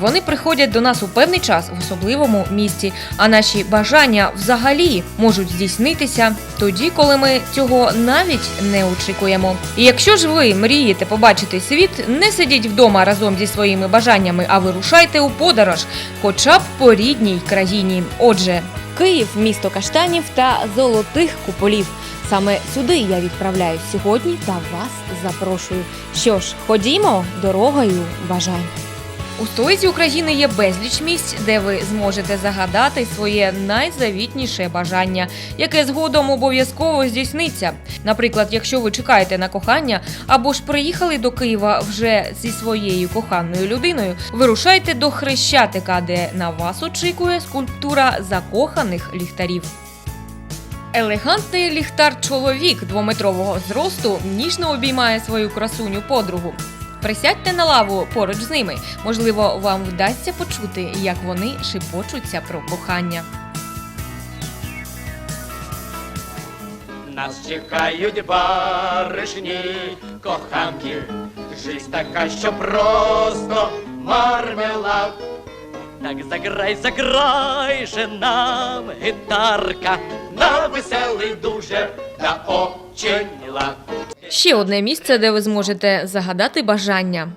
Вони приходять до нас у певний час в особливому місці, а наші бажання взагалі можуть здійснитися тоді, коли ми цього навіть не очікуємо. І якщо ж ви мрієте побачити світ, не сидіть вдома разом зі своїми бажаннями, а вирушайте у подорож, хоча б по рідній країні. Отже, Київ місто каштанів та золотих куполів. Саме сюди я відправляюсь сьогодні та вас запрошую. Що ж, ходімо дорогою бажань. У столиці України є безліч місць, де ви зможете загадати своє найзавітніше бажання, яке згодом обов'язково здійсниться. Наприклад, якщо ви чекаєте на кохання або ж приїхали до Києва вже зі своєю коханою людиною, вирушайте до Хрещатика, де на вас очікує скульптура закоханих ліхтарів. Елегантний ліхтар-чоловік двометрового зросту ніжно обіймає свою красуню подругу. Присядьте на лаву поруч з ними. Можливо, вам вдасться почути, як вони шепочуться про кохання. Нас чекають баришні, коханки, Жизнь така, що просто мармелад. Так заграй, заграй же нам гітарка, на веселий дуже, на очень лад. Ще одне місце, де ви зможете загадати бажання.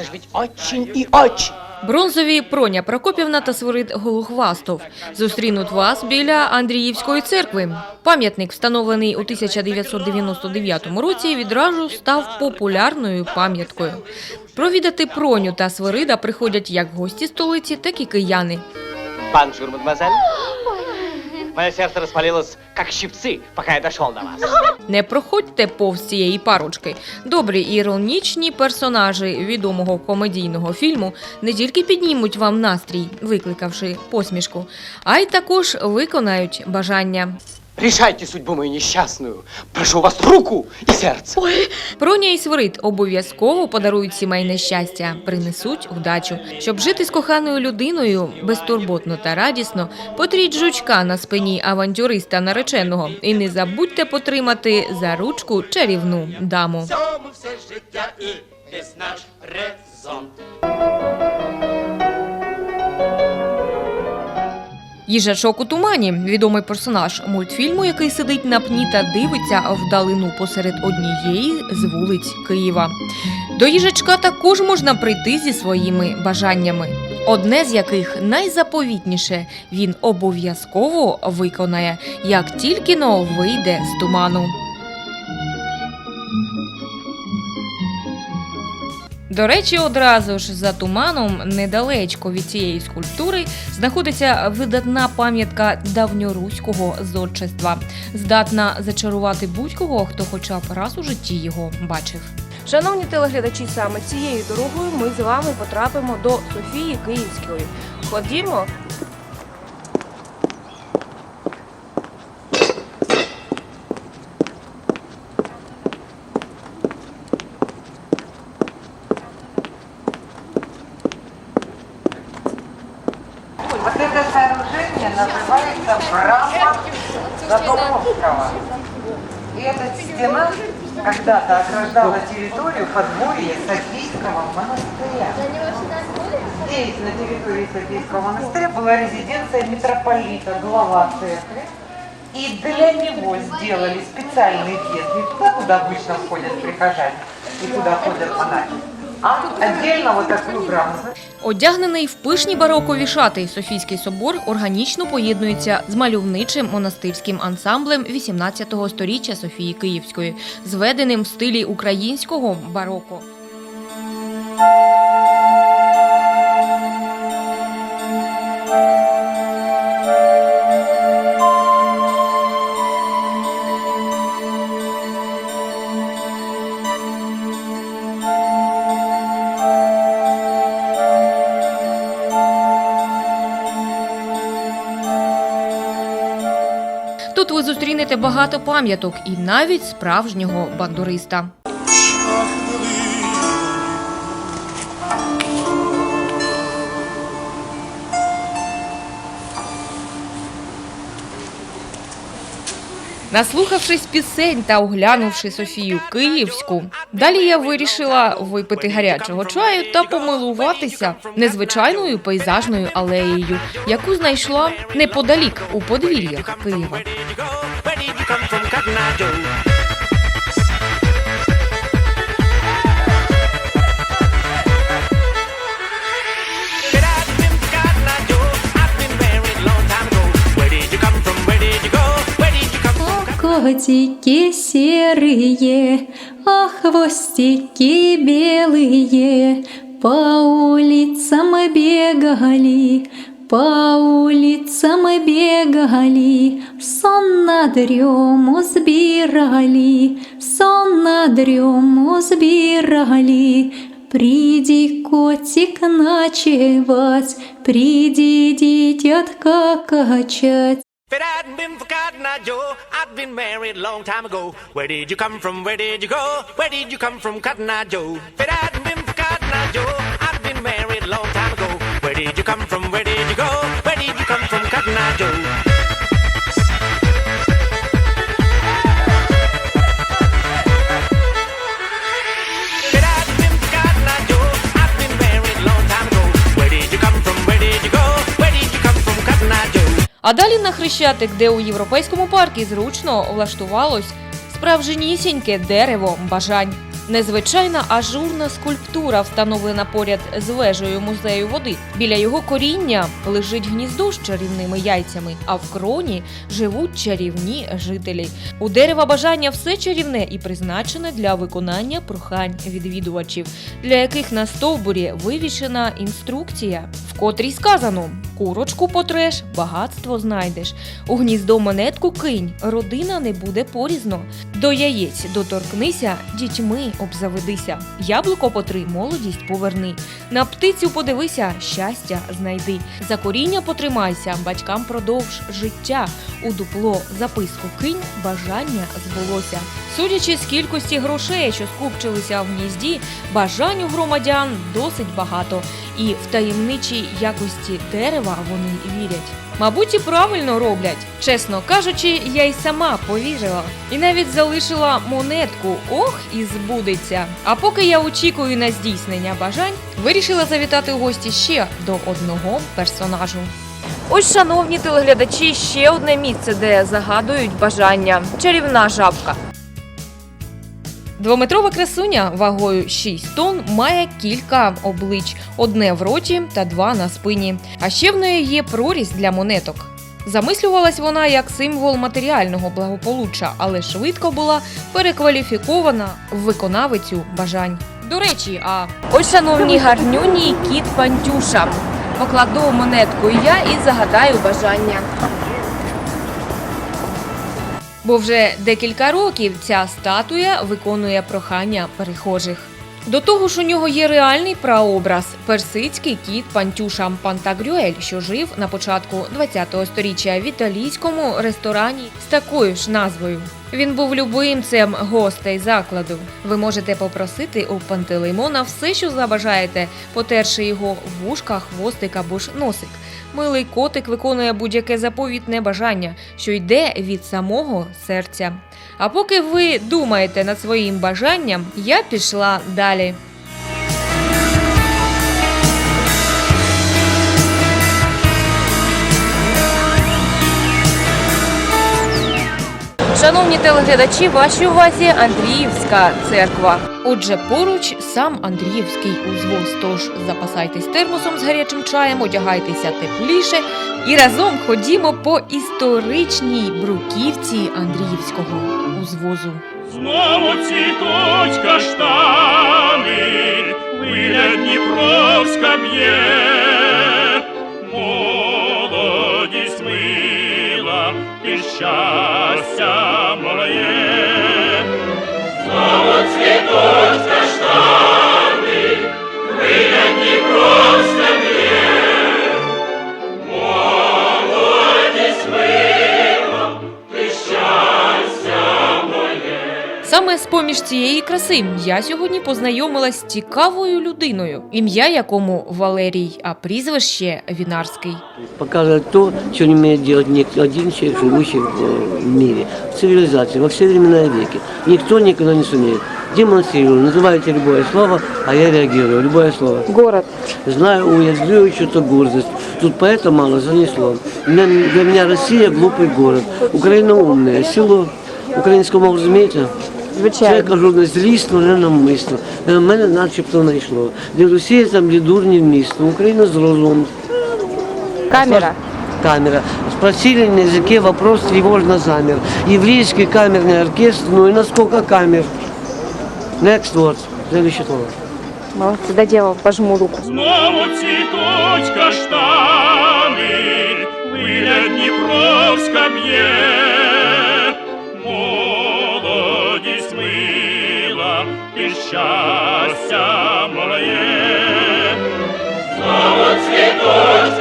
Ж очень и очень. Бронзові Проня Прокопівна та Свирид Голохвастов зустрінуть вас біля Андріївської церкви. Пам'ятник, встановлений у 1999 році, відразу став популярною пам'яткою. Провідати Проню та Свирида приходять як гості столиці, так і кияни. Бонжур, мадемуазель. Мое сердце распалилось, как щипцы, пока я дошел до вас. Не проходьте повз цієї парочки. Добрі іронічні персонажі відомого комедійного фільму не тільки піднімуть вам настрій, викликавши посмішку, а й також виконають бажання. Решайте судьбу мою несчастную. Прошу вас руку и сердце. Проня і Свирид обов'язково подарують сімейне щастя, принесуть вдачу. Щоб жити з коханою людиною безтурботно та радісно, потріть жучка на спині авантюриста нареченого. І не забудьте потримати за ручку чарівну даму. Цьому все життя і весь наш резон. Їжачок у тумані відомий персонаж мультфільму, який сидить на пні та дивиться вдалину посеред однієї з вулиць Києва. До їжачка також можна прийти зі своїми бажаннями. Одне з яких найзаповітніше він обов'язково виконає, як тільки но вийде з туману. До речі, одразу ж за туманом, недалечко від цієї скульптури, знаходиться видатна пам'ятка давньоруського зодчества, здатна зачарувати будь-кого, хто хоча б раз у житті його бачив. Шановні телеглядачі, саме цією дорогою ми з вами потрапимо до Софії Київської. Ходімо. Называется Брама Задумовского. И эта стена когда-то ограждала территорию подворья Софийского монастыря. Здесь, на территории Софийского монастыря, была резиденция митрополита, глава церкви. И для него сделали специальный въезд, куда обычно входят прихожане, и куда ходят монахи, а отдельно вот такую. Одягнений в пишні барокові шати, Софійський собор органічно поєднується з мальовничим монастирським ансамблем 18-го сторіччя Софії Київської, зведеним в стилі українського бароко. Тут ви зустрінете багато пам'яток і навіть справжнього бандуриста. Наслухавшись пісень та оглянувши Софію Київську, далі я вирішила випити гарячого чаю та помилуватися незвичайною пейзажною алеєю, яку знайшла неподалік у подвір'ях Києва. Котики серые, а хвостики белые, по улицам бегали, по улицам бегали, сон на дрему сбирали, сон на дрему сбирали. Приди, котик, ночевать, приди, дитятка качать. If it hadn't been for Cotton Eye Joe, I'd been married a long time ago. Where did you come from? Where did you go? Where did you come from, Cotton Eye Joe? If it hadn't been for Cotton Eye Joe, I'd been married a long time ago. Where did you come from? Where did you go? Where did you come from, Cotton Eye Joe? А далі на Хрещатик, де у європейському парку зручно влаштувалось справжнісіньке дерево бажань. Незвичайна ажурна скульптура, встановлена поряд з вежею музею води. Біля його коріння лежить гніздо з чарівними яйцями, а в кроні живуть чарівні жителі. У дерева бажання все чарівне і призначене для виконання прохань відвідувачів, для яких на стовбурі вивішена інструкція, в котрій сказано: курочку потреш, багатство знайдеш. У гніздо монетку кинь, родина не буде порізно. До яєць доторкнися, дітьми обзаведися. Яблуко потри, молодість поверни. На птицю подивися, щастя знайди. За коріння потримайся, батькам продовж життя. У дупло записку кинь, бажання збулося. Судячи з кількості грошей, що скупчилися в гнізді, бажань у громадян досить багато, і в таємничій якості дерева вони вірять. Мабуть, і правильно роблять. Чесно кажучи, я й сама повірила. І навіть залишила монетку ох і збудеться. А поки я очікую на здійснення бажань, вирішила завітати у гості ще до одного персонажу. Ось, шановні телеглядачі, ще одне місце, де загадують бажання. Чарівна жабка. Двометрова красуня вагою 6 тонн має кілька облич: одне в роті та два на спині. А ще в неї є прорізь для монеток. Замислювалась вона як символ матеріального благополуччя, але швидко була перекваліфікована в виконавицю бажань. До речі, а ось шановні гарнюні кіт Пантюша. Покладу монетку я і загадаю бажання. Бо вже декілька років ця статуя виконує прохання перехожих. До того ж, у нього є реальний прообраз персидський кіт Пантюша Пантагрюель, що жив на початку ХХ століття в італійському ресторані з такою ж назвою. Він був любимцем гостей закладу. Ви можете попросити у Пантелеймона все, що забажаєте, потерши його вушка, хвостик або ж носик. Милий котик виконує будь-яке заповітне бажання, що йде від самого серця. А поки ви думаєте над своїм бажанням, я пішла далі. Шановні телеглядачі, вашій увазі Андріївська церква. Отже, поруч сам Андріївський узвоз. Тож запасайтесь термосом з гарячим чаєм, одягайтеся тепліше і разом ходімо по історичній бруківці Андріївського узвозу. Знову цвітуть каштани, хвиля Дніпровська б'є, щастя моє. Знову цвітуть каштани, хвиля Дніпровська Саме з поміж цієї краси я сьогодні познайомилась з цікавою людиною, ім'я якому Валерій, а прізвище Вінарський. показывает то, что не умеет делать ни один человек, живущий в, э, в мире, в цивилизации, во все времена и веки. Никто никогда не сумеет. Демонстрирую, называйте любое слово, а я реагирую, любое слово. Город. Знаю, уязвлю что-то гордость. Тут поэта мало занесло. Для, для меня Россия глупый город, Украина умная, село. Українську мову Розумієте? Це я кажу не злісно, не навмисно. На мене начебто знайшло. Для Росії там для дурнів місто, Україна з розумом. Камера. камера. Спросили на языке вопрос тревожно замер. Еврейский камерный оркестр, ну и на сколько камер? Next word. Следующее слово. Молодці, дай пожму руку. Знову цвітуть каштани, хвиля Дніпровська б'є. Щастя моє. Знову цвітуть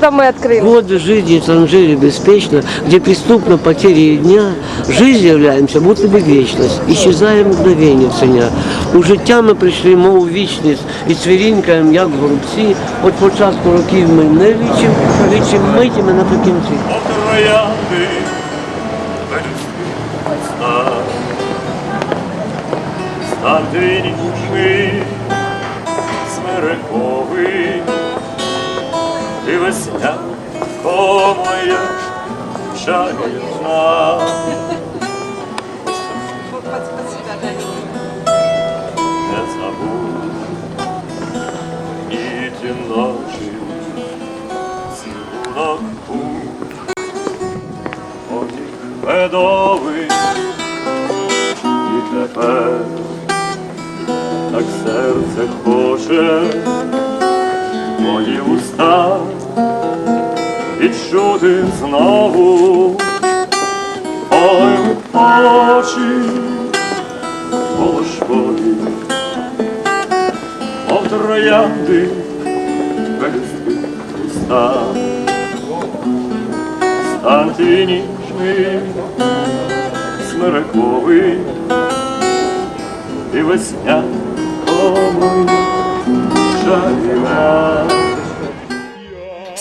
Там ми відкрили? Годы жизни там жили беспечно, где преступно потери дня, жизнь являемся, будто бы вечность, исчезаем мгновение ценя. У життя ми прийшли, мов у вічність, і цвірінькаємо, як голубці, от початку років ми не лічимо, лічимо митями наприкінці. Троянди весна, стан нічний, смириковий, і весня моя чарівна. Не забудь и ті очі волошкові, мов троянди без уста стан твій ніжний, смириковий і весня моя чарівна.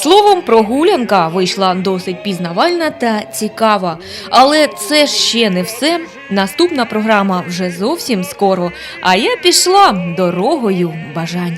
Словом, прогулянка вийшла досить пізнавальна та цікава. Але це ще не все. Наступна програма вже зовсім скоро. А я пішла дорогою бажань.